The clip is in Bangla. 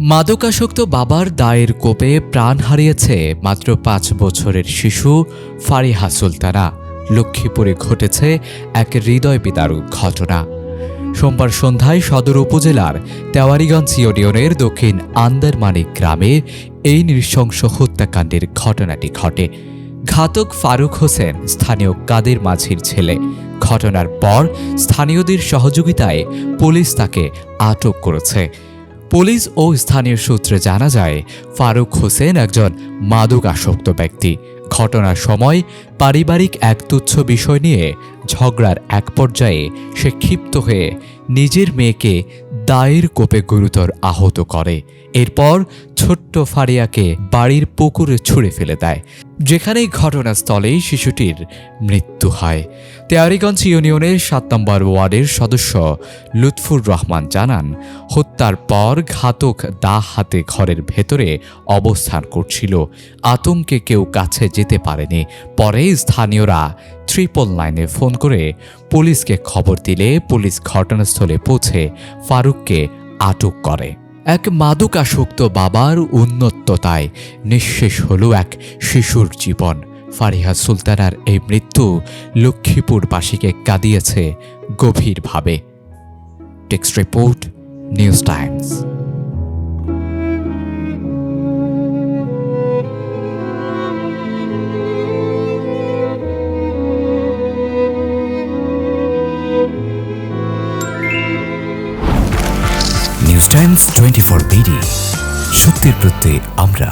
মাদকাসক্ত বাবার দায়ের কোপে প্রাণ হারিয়েছে মাত্র পাঁচ বছরের শিশু ফারিহা সুলতানা। লক্ষ্মীপুরে ঘটেছে এক হৃদয় বিদারক ঘটনা। সোমবার সন্ধ্যায় সদর উপজেলার তেওয়ারিগঞ্জ ইউনিয়নের দক্ষিণ আন্দারমানিক গ্রামে এই নৃশংস হত্যাকাণ্ডের ঘটনাটি ঘটে। ঘাতক ফারুক হোসেন, স্থানীয় কাদের মাঝির ছেলে। ঘটনার পর স্থানীয়দের সহযোগিতায় পুলিশ তাকে আটক করেছে। পুলিশ ও স্থানীয় সূত্রে জানা যায়, ফারুক হোসেন একজন মাদক আসক্ত ব্যক্তি। ঘটনার সময় পারিবারিক এক তুচ্ছ বিষয় নিয়ে ঝগড়ার এক পর্যায়ে সে ক্ষিপ্ত হয়ে নিজের মেয়েকে দায়ের কোপে গুরুতর আহত করে। এরপর ছোট্ট ফারিয়াকে বাড়ির পুকুরে ছুঁড়ে ফেলে দেয়। যেখানেই ঘটনাস্থলেই শিশুটির মৃত্যু হয়। তেওয়ারিগঞ্জ ইউনিয়নের সাত নম্বর ওয়ার্ডের সদস্য লুৎফুর রহমান জানান, হত্যার পর ঘাতক দা হাতে ঘরের ভেতরে অবস্থান করছিল। আতঙ্কে কেউ কাছে যেতে পারেনি। পরে স্থানীয়রা ট্রিপল নাইনে ফোন করে পুলিশকে খবর দিলে পুলিশ ঘটনাস্থলে পৌঁছে ফারুককে আটক করে। এক মাদকাসক্ত বাবার উন্নততায় নিঃশেষ হল এক শিশুর জীবন। ফারিহা সুলতানার এই মৃত্যু লক্ষ্মীপুরবাসীকে কাঁদিয়েছে গভীরভাবে। Text report, news Times. Times twenty four BD সত্যের প্রত্যয়ে আমরা